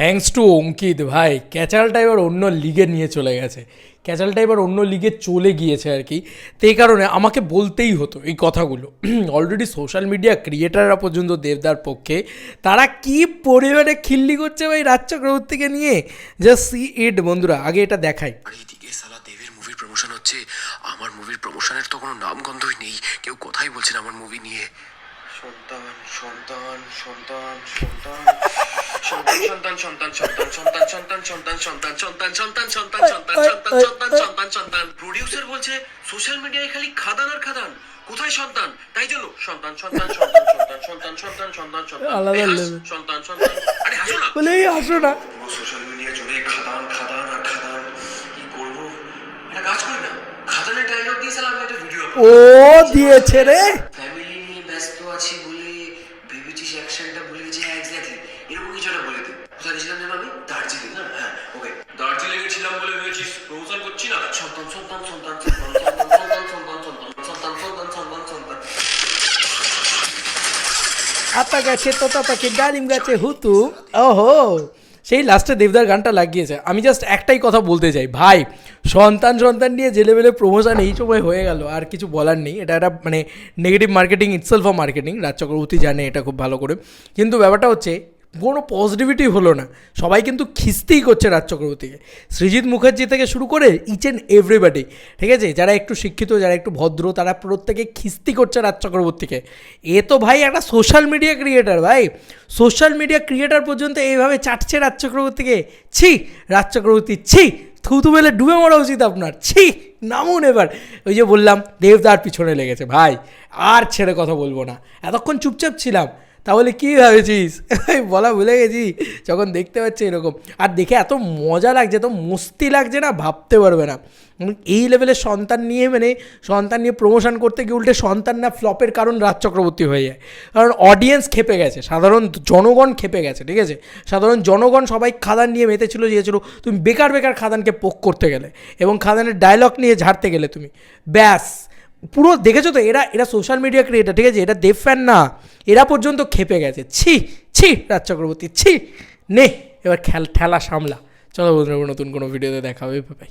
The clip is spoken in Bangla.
থ্যাঙ্কস টু অঙ্কিত ভাই। ক্যাচালটা এবার অন্য লিগে নিয়ে চলে গেছে। ক্যাচালটা এবার অন্য লিগে চলে গিয়েছে আর কি। তো এই কারণে আমাকে বলতেই হতো এই কথাগুলো। অলরেডি সোশ্যাল মিডিয়া ক্রিয়েটাররা পর্যন্ত দেবদার পক্ষে তারা কি পরিমাণে খিল্লি করছে ভাই রাজ চক্রবর্তীকে নিয়ে? জাস্ট সি ইট বন্ধুরা আগে এটা দেখাই। প্রমোশন হচ্ছে। আমার মুভির প্রমোশনের তো কোনো নামগন্ধই নেই। কেউ কথাই বলছে না আমার মুভি নিয়ে? সন্তান সন্তান সন্তান সন্তান। সন্তান সন্তান সন্তান সন্তান সন্তান সন্তান সন্তান সন্তান সন্তান সন্তান সন্তান সন্তান সন্তান সন্তান প্রডিউসার বলছে সোশ্যাল মিডিয়ায় খালি খাদান আর খাদান কোথায় সন্তান তাই জন্য সন্তান সন্তান সন্তান সন্তান সন্তান সন্তান সন্তান সন্তান আলাদা। সন্তান সন্তান আরে হাসো না বলে এই আসো না সোশ্যাল মিডিয়া জুড়ে খাদান খাদান আর খাদান কি করব কাজ করি না খাদানের ডায়লগ দিয়ে সালাম একটা ভিডিও ও দিয়েছে রে ফ্যামিলি নিয়ে ব্যস্ত আছি বলে ভেবেছিস অ্যাকশনটা ভুলে হ্যাঁ এক্স্যাক্টলি এরকম কিছু একটা বলে দে কোথায় গেছিলাম যেন আমি দার্জিলিং না হ্যাঁ ওকে দার্জিলিং এ ছিলাম বলে ভেবেছিস প্রমোশন করছি না সন্তান সন্তান সন্তান সন্তান সন্তান সন্তান সন্তান সন্তান সন্তান সন্তান সন্তান আতা গাছে তোতা পাখি ডালিম গাছে হুতু ওহো সেই লাস্টে দেবদার গানটা লাগিয়েছে আমি জাস্ট একটাই কথা বলতে চাই ভাই সন্তান সন্তান নিয়ে জেলে বেলে প্রমোশন এই সময় হয়ে গেল আর কিছু বলার নেই এটা একটা মানে negative marketing itself of marketing Raj Chakraborty জানে এটা খুব ভালো করে কিন্তু ব্যাপারটা হচ্ছে কোনো পজিটিভিটি হলো না। সবাই কিন্তু খিস্তেই করছে রাজ চক্রবর্তীকে। সৃজিৎ মুখার্জি থেকে শুরু করে ইচ অ্যান্ড এভরিবাডি ঠিক আছে? যারা একটু শিক্ষিত, যারা একটু ভদ্র, তারা প্রত্যেকে খিস্তি করছে রাজ চক্রবর্তীকে। এ তো ভাই একটা সোশ্যাল মিডিয়া ক্রিয়েটার ভাই। সোশ্যাল মিডিয়া ক্রিয়েটার পর্যন্ত এইভাবে চাটছে রাজ চক্রবর্তীকে। ছি, রাজ চক্রবর্তী, ছি, থুতু বেলে ডুবে মরা উচিত আপনার। ছি, নামুন এবার। ওই যে বললাম, দেবদার পিছনে লেগেছে, ভাই। আর ছেড়ে কথা বলব না। এতক্ষণ চুপচাপ ছিলাম। তাহলে কী ভাবেছিস? বলা ভুলে গেছি। যখন দেখতে পাচ্ছি এরকম। আর দেখে এত মজা লাগছে, এত মস্তি লাগছে না? ভাবতে পারবে না। এই লেভেলের সন্তান নিয়ে মানে সন্তান নিয়ে প্রমোশন করতে গিয়ে উল্টে সন্তান না ফ্লপের কারণ রাজ চক্রবর্তী হয়ে যায়। কারণ অডিয়েন্স খেপে গেছে, সাধারণ জনগণ খেপে গেছে, ঠিক আছে? সাধারণ জনগণ সবাই খাদান নিয়ে মেতেছিল গিয়েছিল তুমি বেকার বেকার খাদানকে পোক করতে গেলে এবং খাদানের ডায়লগ নিয়ে ঝাড়তে গেলে তুমি। ব্যাস। পুরো দেখেছ তো? এরা এরা সোশ্যাল মিডিয়া ক্রিয়েটার ঠিক আছে? এটা দেব ফ্যান না। এরা পর্যন্ত খেপে গেছে। ছি ছি, রাজ চক্রবর্তী, ছি। নে, এবার খেল, ঠেলা সামলা। চলো বন্ধুরা, নতুন কোনো ভিডিওতে দেখা হবে। ভাই